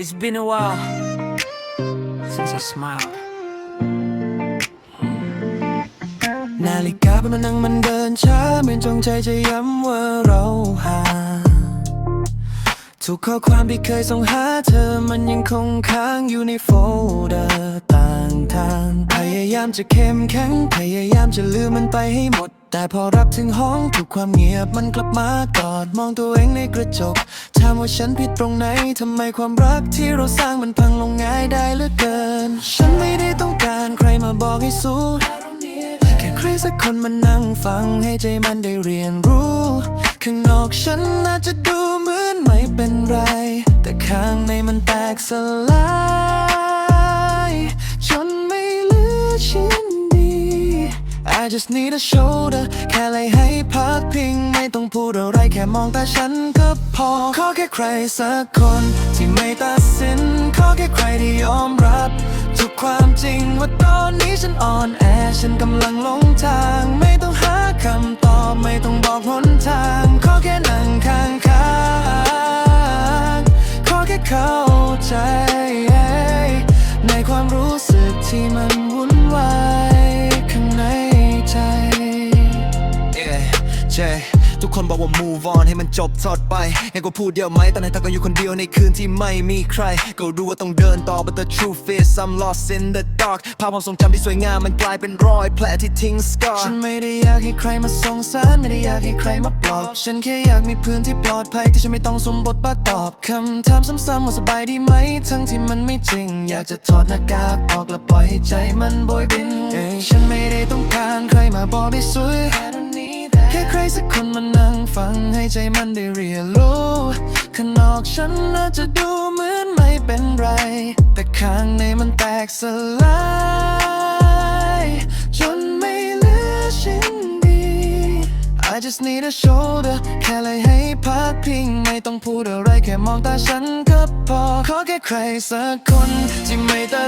It's been a while since I smiled. นาฬิกาเป็นมันนั่งมันเดินช้าเหมือนจงใจจะย้ำว่าเราห่างทุกข้อความที่เคยส่งหาเธอมันยังคงค้างอยู่ในโฟลเดอร์ต่างทาง พยายามจะเข้มแข็งพยายามจะลืมมันไปให้หมด แต่พอรับถึงห้องทุกความเงียบมันกลับมากอดมองตัวเองในกระจกามว่าฉันผิดตรงไหนทำไมความรักที่เราสร้างมันพังลงง่ายได้เหลือเกิน ฉันไม่ได้ต้องการใครมาบอกให้สู้แค่ใครสักคนมานั่งฟังให้ใจมันได้เรียนรู้ ข้างนอกฉันอาจจะดูเหมือนไม่เป็นไร แต่ข้างในมันแตกสลาย I just need a shoulder แค่เลยให้พักพิง ไม่ต้องพูดอะไรแค่มองตาฉันก็พอ ขอแค่ใครสักคน ที่ไม่ตัดสิน ขอแค่ใครที่ยอมรับ ทุกความจริงว่าตอนนี้ฉันอ่อนแอ ฉันกำลังหลงทาง ไม่ต้องหาคำตอบไม่ต้องบอกหนทาง ขอแค่นั่งข้างข้างๆขอแค่เข้าใจ คนบอกว่า move on ให้มันจบทอดไปให้กูพูดเดียวไหมตอนนี้ตาก็อยู่คนเดียวในคืนที่ไม่มีใคร ก็รู้ว่าต้องเดินต่อ but the truth is I'm lost in the dark ภาพความทรงจำที่สวยงามมันกลายเป็นรอยแผลที่ทิ้ง scar ฉันไม่ได้อยากให้ใครมาสงสารไม่ได้อยากให้ใครมาปลอบ ฉันแค่อยากมีพื้นที่ปลอดภัยที่ฉันไม่ต้องสมบทบาทตอบคำถามซ้ำๆว่าสบายดีไหม ทั้งที่มันไม่จริง อยากจะถอดหน้ากากออกและปล่อยให้ใจมันโบยบิน ฉันไม่ได้ต้องการใครมาบอกให้สวย ใครสักคนมานั่งฟังให้ใจมันได้เรียนรู้ข้างนอกฉันอาจจะดูเหมือนไม่เป็นไร แต่ข้างในมันแตกสลายจนไม่เหลือชิ้นดี I just need a shoulder แค่เลยให้พักพิงไม่ต้องพูดอะไรแค่มองตาฉันก็พอ ขอแค่ใครสักคนที่ไม่ตัด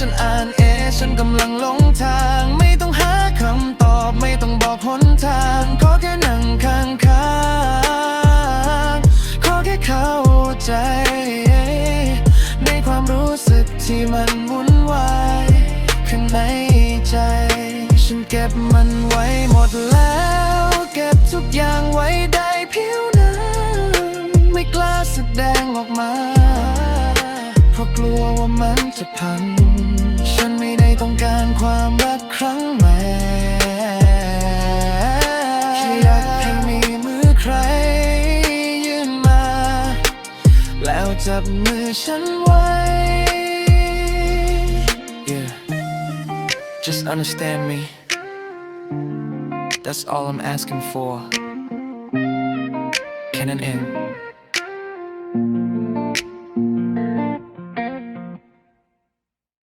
ฉันอ่านเอ ฉันกำลังหลงทาง ไม่ต้องหาคำตอบไม่ต้องบอกหนทางขอแค่นั่งข้างข้างขอแค่เข้าใจ ในความรู้สึกที่มันวุ่นวายข้างในใจ ฉันเก็บมันไว้หมดแล้ว เก็บทุกอย่างไว้ได้เพียงนั้นไม่กล้าแสดงออกมา เพราะกลัวว่ามันจะพัง ความรักครั้งใหม่แค่อยากให้มีมือใครยื่นมา แล้วจับมือฉันไว้ Yeah Just understand me That's all I'm asking for แค่นั้นเอง